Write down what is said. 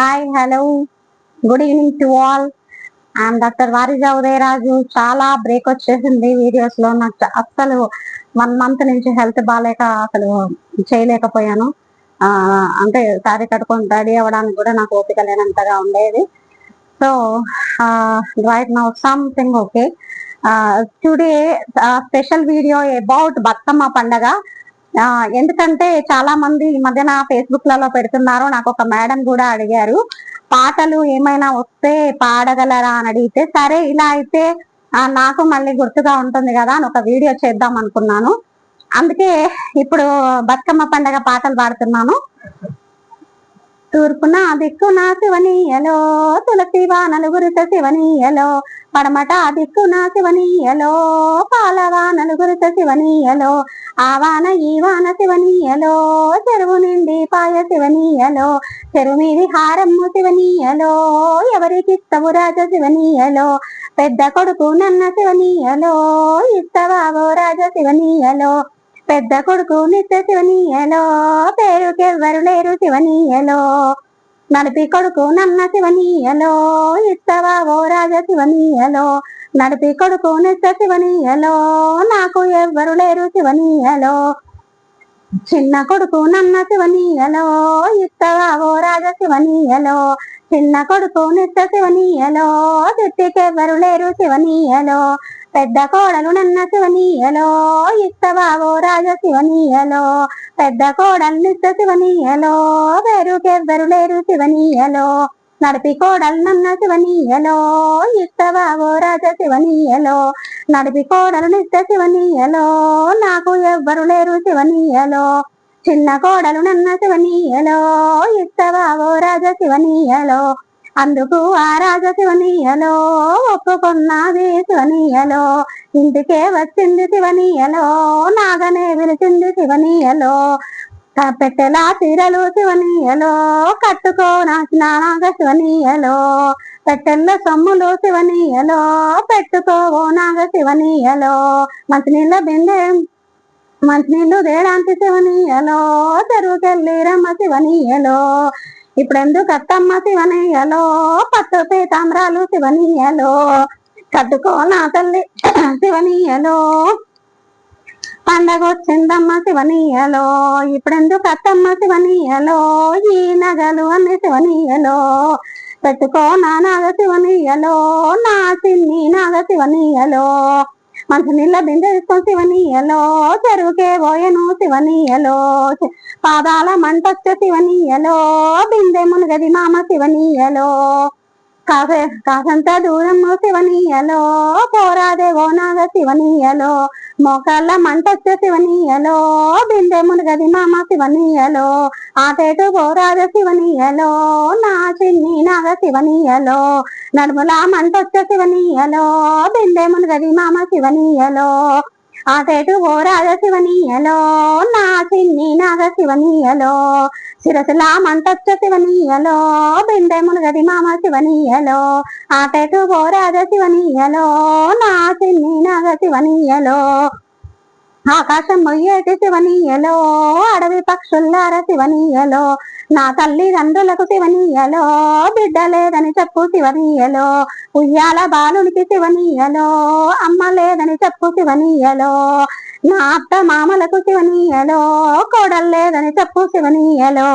Hi hello good evening to all I'm doctor Varija Udayaraju చాలా break వచ్చేసింది వీడియోస్లో. నాకు చ- అస్సలు వన్ మంత్ నుంచి హెల్త్ బాగాలేక అసలు చేయలేకపోయాను. అంటే సారీ కట్టుకొని రెడీ అవ్వడానికి కూడా నాకు ఓపిక లేనంతగా ఉండేది. So right now something okay today special video about Bathukamma పండగ. ఎందుకంటే చాలా మంది ఈ మధ్యన ఫేస్బుక్లలో పెడుతున్నారు. నాకు ఒక మేడం కూడా అడిగారు పాటలు ఏమైనా వస్తే పాడగలరా? అని అడిగితే సరే ఇలా అయితే నాకు మళ్ళీ గుర్తుగా ఉంటుంది కదా అని ఒక వీడియో చేద్దాం అనుకున్నాను. అందుకే ఇప్పుడు బతుకమ్మ పండగ పాటలు పాడుతున్నాను. తూర్పున దిక్కున శివనీయలో తులసి వానలు గురుత శివనీయలో పడమట దిక్కున శివనీయలో పాల గురుత శివనీయలో ఆవాన ఈవాన శివనీయలో చెరువు నిండి పాయ శివనీయలో చెరువు మీది హారమ్ము శివనీయలో ఎవరికి ఇస్తవు రాజ శివనీయలో పెద్ద కొడుకు నన్న శివనీయలో ఇస్తవావో రాజ శివనీయలో పెద్ద కొడుకు నిత్య శివనీయలో పేరుకెవ్వరు లేరు శివనీయలో. నడిపి కొడుకు నన్న శివనీయలో ఇస్తవా ఓ రాజ శివనీయలో. నడిపి కొడుకు నిత్య శివనీయలో నాకు ఎవ్వరు లేరు శివనీయలో. చిన్న కొడుకు నన్న శివనీయలో ఇస్తవా ఓ రాజ శివనీయలో. చిన్న కొడుకు నిత్య శివనీయలో చుట్టికెవ్వరు లేరు శివనీయలో. పెద్ద కోడలు నన్న శివనీయలో ఇస్తవా ఓ రాజ శివనీయలో. పెద్ద కోడలు శివనీయలో పేరుకెవ్వరు లేరు శివనీయలో. నడిపి కోడలు నన్న శివనీయలో ఇస్తవా రాజ శివనీయలో. నడిపి కోడలు శివనీయలో నాకు ఎవ్వరు లేరు శివనీయలో. చిన్న కోడలు నన్న శివనీయలో ఇస్తవా రాజ శివనీయలో. అందుకు ఆ రాజ శివనీయలో ఒప్పుకున్నది శివనీయలో ఇంటికే వచ్చింది శివనీయలో నాగనే పిలిచింది శివనీయలో పెట్టెలా చీరలు శివనీయలో కట్టుకోనా నాగ శివనీయలో పెట్టెల్లో సొమ్ములు శివనీయలో పెట్టుకోవో నాగ శివనీయలో మంచినీళ్ళ బిందె మంచినీళ్ళు తేడానికి శివనీయలో చెరువుకెళ్ళి రమ్మ శివనీయలో ఇప్పుడెందుకు అత్తమ్మ శివనీయలో? పట్టు పీతాంబరాలు శివనీయలో. కట్టుకో నా తల్లి శివనీయలో. పండగ వచ్చిందమ్మ శివనీయలో. ఇప్పుడెందుకు అత్తమ్మ శివనీయలో? ఈ నగలు అన్ని శివనీయలో. పెట్టుకో నా నాగ శివనీయలో. నా చిన్ని నాగ శివనీయలో. మనసు నీళ్ళ బిందె తీసుకొని శివనీయలో చెరువుకే పోయను శివనీయలో పాదాల మంటొచ్చ శివనీయలో బిందె మునగది మామ శివనీయలో కాసే కాసంత దూరము శివనీయలో పోరాదేవో నాగ శివనీయలో మోకాళ్ళ మంటొచ్చే శివనీయలో బిందె మునగది మామ శివనీయలో ఆటేటు పోరాద శివనీయలో నా చిన్ని నాగ శివనీయలో నడుముల మంటొచ్చే శివనీయలో బిందె మునగది మామ శివనీయలో. ఆటేటు పోరాద శివనీయలో నా చిన్ని నాగ శివనీయలో శిరసులా మంటొచ్చ శివనీయలో బిందె మునగది మామ శివనీయలో ఆటేటు పోరాద శివనీయలో నా చిన్ని నాగ శివనీయలో. ఆకాశం మొయ్యేటి శివనీయలో అడవి పక్షుల్లార శివనీయలో నా తల్లిదండ్రులకు శివనీయలో బిడ్డ లేదని చెప్పు శివనీయలో ఉయ్యాల బాలునికి శివనీయలో అమ్మ లేదని చెప్పు శివనీయలో నా అత్త మామలకు శివనీయలో కోడలు లేదని చెప్పు శివనీయలో.